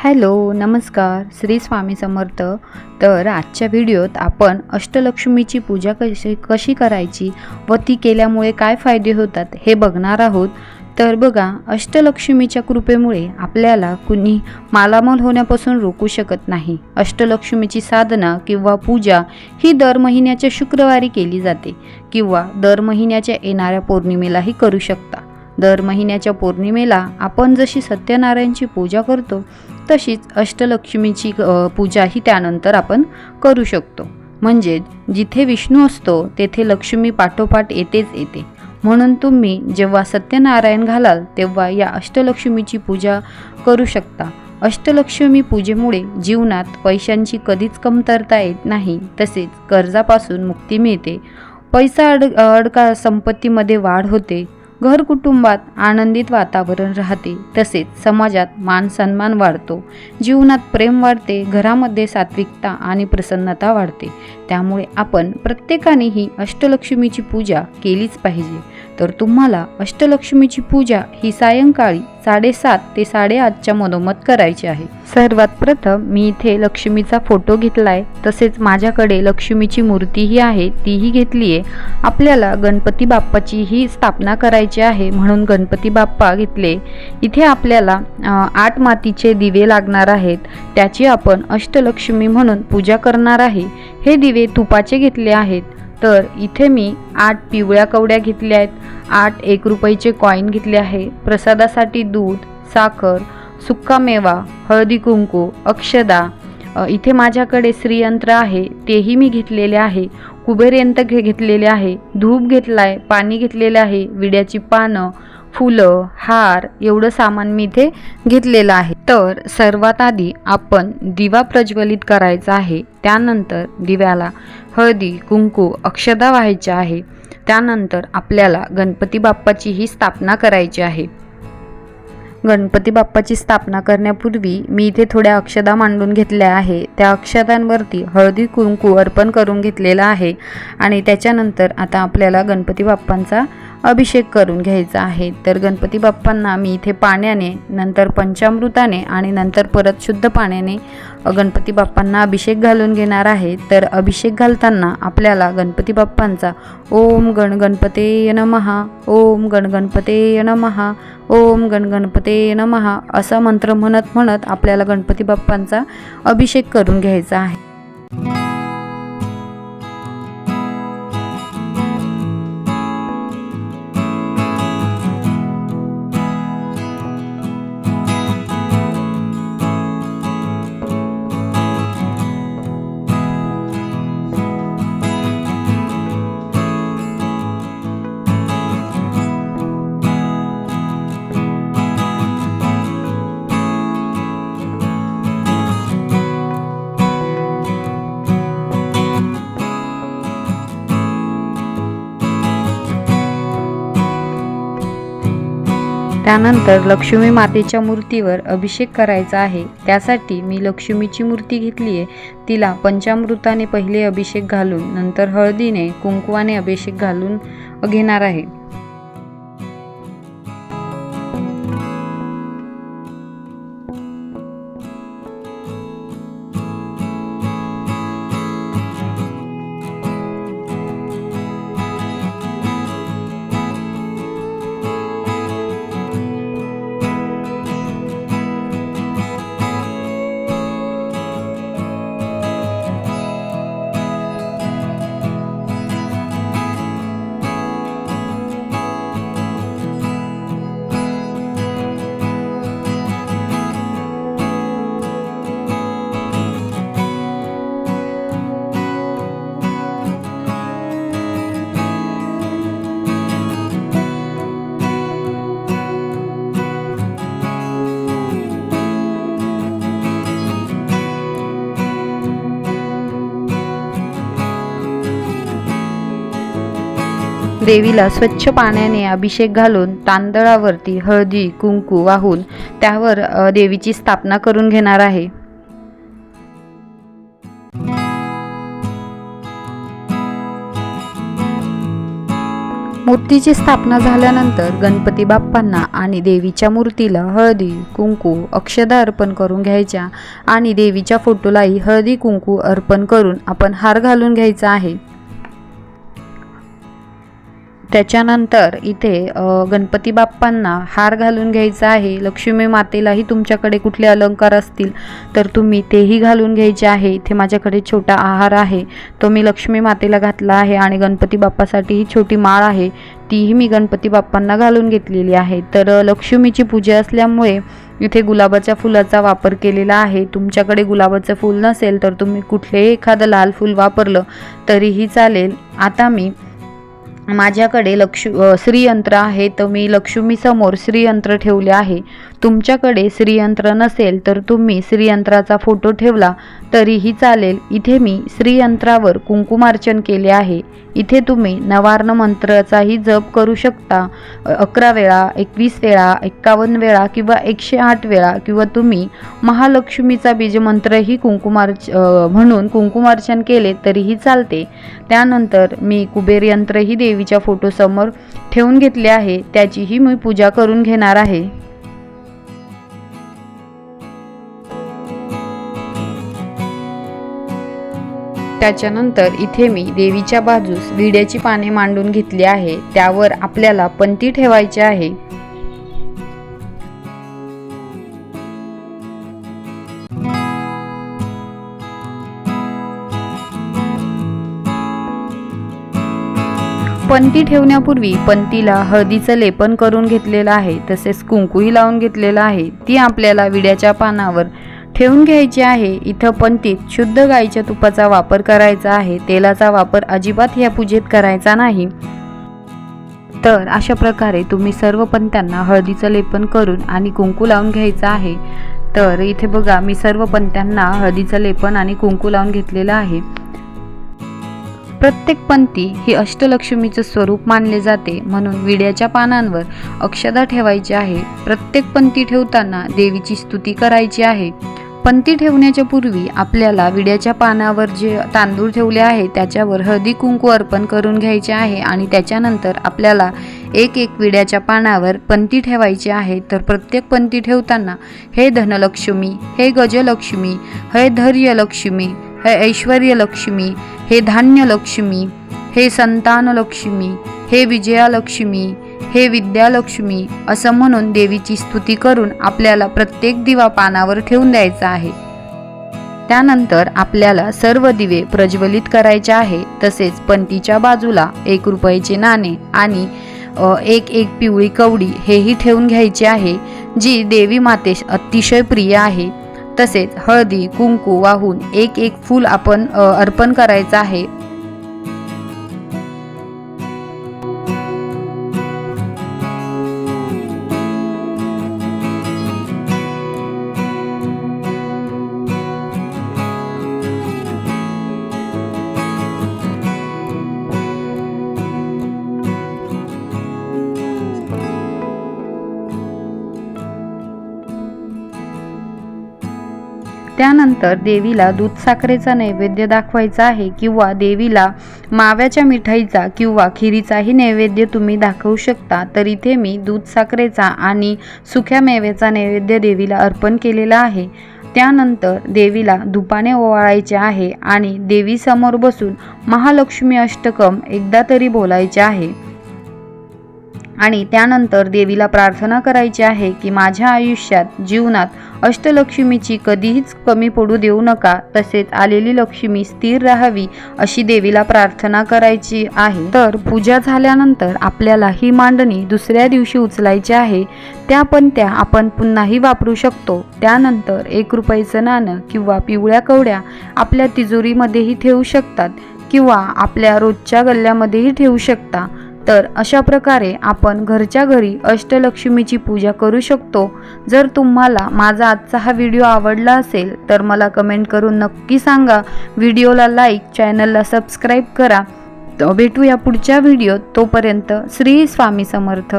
Hello नमस्कार श्री स्वामी समर्थ. तर आजच्या व्हिडिओत आपण अष्टलक्ष्मीची पूजा कशी कशी करायची व ती केल्यामुळे काय फायदे होतात हे बघणार आहोत. तर बघा अष्टलक्ष्मीच्या कृपेमुळे आपल्याला कुणी मालामाल होण्यापासून रोखू शकत नाही. अष्टलक्ष्मीची साधना किंवा पूजा ही दर महिन्याच्या शुक्रवारी केली जाते किंवा दर महिन्याच्या येणाऱ्या पौर्णिमेलाही करू शकता. दर महिन्याच्या पौर्णिमेला आपण जशी सत्यनारायणची पूजा करतो तशीच अष्टलक्ष्मीची पूजाही त्यानंतर आपण करू शकतो. म्हणजे जिथे विष्णू असतो तेथे लक्ष्मी पाठोपाठ येतेच येते. म्हणून तुम्ही जेव्हा सत्यनारायण घालाल तेव्हा या अष्टलक्ष्मीची पूजा करू शकता. अष्टलक्ष्मी पूजेमुळे जीवनात पैशांची कधीच कमतरता येत नाही तसेच कर्जापासून मुक्ती मिळते. पैसा अड अडका संपत्तीमध्ये वाढ होते. घर कुटुंबात आनंदित वातावरण राहते. तसेच समाजात मान सन्मान वाढतो. जीवनात प्रेम वाढते घरामध्ये सात्विकता आणि प्रसन्नता वाढते. त्यामुळे आपण प्रत्येकाने ही अष्टलक्ष्मीची पूजा केलीच पाहिजे. तर तुम्हाला अष्टलक्ष्मीची पूजा ही सायंकाळी साडेसात ते साडेआठच्या मनोमत करायची आहे. सर्वात प्रथम मी इथे लक्ष्मीचा फोटो घेतला आहे तसेच माझ्याकडे लक्ष्मीची मूर्तीही आहे तीही घेतली आहे आपल्याला गणपती बाप्पाची ही स्थापना करायची आहे म्हणून गणपती बाप्पा घेतले. इथे आपल्याला आठ मातीचे दिवे लागणार आहेत. त्याची आपण अष्टलक्ष्मी म्हणून पूजा करणार आहे. हे दिवे तुपाचे घेतले आहेत. तर इथे मी आठ पिवळ्या कवड्या घेतल्या आहेत. आठ एक रुपयाचे कॉईन घेतले आहे. प्रसादासाठी दूध साखर सुक्का मेवा हळदी कुंकू अक्षदा इथे माझ्याकडे श्रीयंत्र आहे. तेही मी घेतलेले आहे. कुबेर यंत्र घे घेतलेले आहे. धूप घेतला आहे पाणी घेतलेले आहे. विड्याची पानं फुलं हार एवढं सामान मी इथे घेतलेलं आहे. तर सर्वात आधी आपण दिवा प्रज्वलित करायचा आहे. त्यानंतर दिव्याला हळदी कुंकू अक्षदा व्हायच्या आहे. त्यानंतर आपल्याला गणपती बाप्पाची ही स्थापना करायची आहे. गणपती बाप्पाची स्थापना करण्यापूर्वी मी इथे थोड्या अक्षदा मांडून घेतल्या आहे. त्या अक्षदांवरती हळदी कुंकू अर्पण करून घेतलेला आहे. आणि त्याच्यानंतर आता आपल्याला गणपती बाप्पांचा अभिषेक करून घ्यायचा आहे. तर गणपती बाप्पांना मी इथे पाण्याने नंतर पंचामृताने आणि नंतर परत शुद्ध पाण्याने गणपती बाप्पांना अभिषेक घालून घेणार आहे. तर अभिषेक घालताना आपल्याला गणपती बाप्पांचा ओम गण गणपते नमहा ओम गण गणपते नमहा ओम गण गणपते नमहा असा मंत्र म्हणत म्हणत आपल्याला गणपती बाप्पांचा अभिषेक करून घ्यायचा आहे. त्यानंतर लक्ष्मी मातेच्या मूर्तीवर अभिषेक करायचा आहे. त्यासाठी मी लक्ष्मीची मूर्ती घेतली आहे. तिला पंचामृताने पहिले अभिषेक घालून नंतर हळदीने कुंकवाने अभिषेक घालून घेणार आहे. देवीला स्वच्छ पाण्याने अभिषेक घालून तांदळावरती हळदी कुंकू वाहून त्यावर देवीची स्थापना करून घेणार आहे. मूर्तीची स्थापना झाल्यानंतर गणपती बाप्पांना आणि देवीच्या मूर्तीला हळदी कुंकू अक्षदा अर्पण करून घ्यायच्या आणि देवीच्या फोटोलाही हळदी कुंकू अर्पण करून आपण हार घालून घ्यायचा आहे. त्याच्यानंतर इथे गणपती बाप्पांना हार घालून घ्यायचा आहे. लक्ष्मी मातेलाही तुमच्याकडे कुठले अलंकार असतील तर तुम्ही तेही घालून घ्यायचे आहे. इथे माझ्याकडे छोटा आहार आहे. तो मी लक्ष्मी मातेला घातला आहे आणि गणपती बाप्पासाठीही छोटी माळ आहे. तीही मी गणपती बाप्पांना घालून घेतलेली आहे. तर लक्ष्मीची पूजा असल्यामुळे इथे गुलाबाच्या फुलाचा वापर केलेला आहे. तुमच्याकडे गुलाबाचं फूल नसेल तर तुम्ही कुठलेही एखादं लाल फूल वापरलं तरीही चालेल. आता मी माझ्याकडे लक्ष श्रीयंत्र आहे तर मी लक्ष्मीसमोर श्रीयंत्र ठेवले आहे. तुमच्याकडे श्रीयंत्र नसेल तर तुम्ही श्रीयंत्राचा फोटो ठेवला तरीही चालेल. इथे मी श्रीयंत्रावर कुंकुमार्चन केले आहे. इथे तुम्ही नवार्ण मंत्राचाही जप करू शकता. अकरा वेळा एकवीस वेळा एक्कावन्न वेळा किंवा एकशे आठ वेळा किंवा तुम्ही महालक्ष्मीचा बीजमंत्रही कुंकुमार्च म्हणून कुंकुमार्चन केले तरीही चालते. त्यानंतर मी कुबेर यंत्रही देवीच्या फोटोसमोर ठेवून घेतले आहे. त्याचीही मी पूजा करून घेणार आहे. त्याच्यानंतर इथे मी देवीच्या बाजूस विड्याची पाने मांडून घेतली आहे. त्यावर आपल्याला पंती ठेवायची आहे. पंती ठेवण्यापूर्वी पंतीला हळदीचं लेपन करून घेतलेलं आहे तसेच कुंकूही लावून घेतलेलं आहे. ती आपल्याला विड्याच्या पानावर ठेवून घ्यायची आहे. इथं पंतीत शुद्ध गाईच्या तुपाचा वापर करायचा आहे. तेलाचा वापर अजिबात या पूजेत करायचा नाही. तर अशा प्रकारे तुम्ही सर्व पंत्यांना हळदीचं लेपन करून आणि कुंकू लावून घ्यायचं आहे. तर इथे बघा मी सर्व पंत्यांना हळदीचं लेपन आणि कुंकू लावून घेतलेलं आहे. प्रत्येक पंथी ही अष्टलक्ष्मीचं स्वरूप मानले जाते म्हणून विड्याच्या पानांवर अक्षदा ठेवायची आहे. प्रत्येक पंथी ठेवताना देवीची स्तुती करायची आहे. पंथी ठेवण्याच्या पूर्वी आपल्याला विड्याच्या पानावर जे तांदूळ ठेवले आहे त्याच्यावर हळदी कुंकू अर्पण करून घ्यायचे आहे आणि त्याच्यानंतर आपल्याला एक एक विड्याच्या पानावर पंथी ठेवायची आहे. तर प्रत्येक पंथी ठेवताना हे धनलक्ष्मी हे गजलक्ष्मी हे धैर्यलक्ष्मी हे ऐश्वर्यलक्ष्मी हे धान्यलक्ष्मी हे संतानलक्ष्मी हे विजयालक्ष्मी हे विद्यालक्ष्मी असं म्हणून देवीची स्तुती करून आपल्याला प्रत्येक दिवा पानावर ठेवून द्यायचा आहे. त्यानंतर आपल्याला सर्व दिवे प्रज्वलित करायचे आहे तसेच पंतीच्या बाजूला एक रुपयाचे नाणे आणि एक एक पिवळी कवडी हेही ठेवून घ्यायची आहे जी देवी मातेस अतिशय प्रिय आहे. तसेच हळदी कुंकू वाहून एक एक फूल आपण अर्पण करायचं आहे. त्यानंतर देवीला दूध साखरेचा नैवेद्य दाखवायचा आहे किंवा देवीला माव्याच्या मिठाईचा किंवा खिरीचाही नैवेद्य तुम्ही दाखवू शकता तर इथे मी दूध साखरेचा आणि सुक्या मेव्याचा नैवेद्य देवीला अर्पण केलेला आहे. त्यानंतर देवीला धुपाने ओवाळायचे आहे आणि देवीसमोर बसून महालक्ष्मी अष्टकम एकदा तरी बोलायचे आहे. आणि त्यानंतर देवीला प्रार्थना करायची आहे की माझ्या आयुष्यात जीवनात अष्टलक्ष्मीची कधीच कमी पडू देऊ नका तसेच आलेली लक्ष्मी स्थिर राहावी अशी देवीला प्रार्थना करायची आहे. तर पूजा झाल्यानंतर आपल्याला ही मांडणी दुसऱ्या दिवशी उचलायची आहे. त्या पण त्या आपण पुन्हाही वापरू शकतो. त्यानंतर एक रुपयाचं नाणं किंवा पिवळ्या कवड्या आपल्या तिजोरीमध्येही ठेवू शकतात किंवा आपल्या रोजच्या गल्ल्यामध्येही ठेवू शकता. तर अशा प्रकारे आपण घरच्या घरी अष्टलक्ष्मीची पूजा करू शकतो. जर तुम्हाला माझा आजचा हा व्हिडिओ आवडला असेल तर मला कमेंट करून नक्की सांगा. व्हिडिओला लाईक चॅनलला सबस्क्राईब करा. तर भेटूया पुढच्या व्हिडिओत. तोपर्यंत श्री स्वामी समर्थ.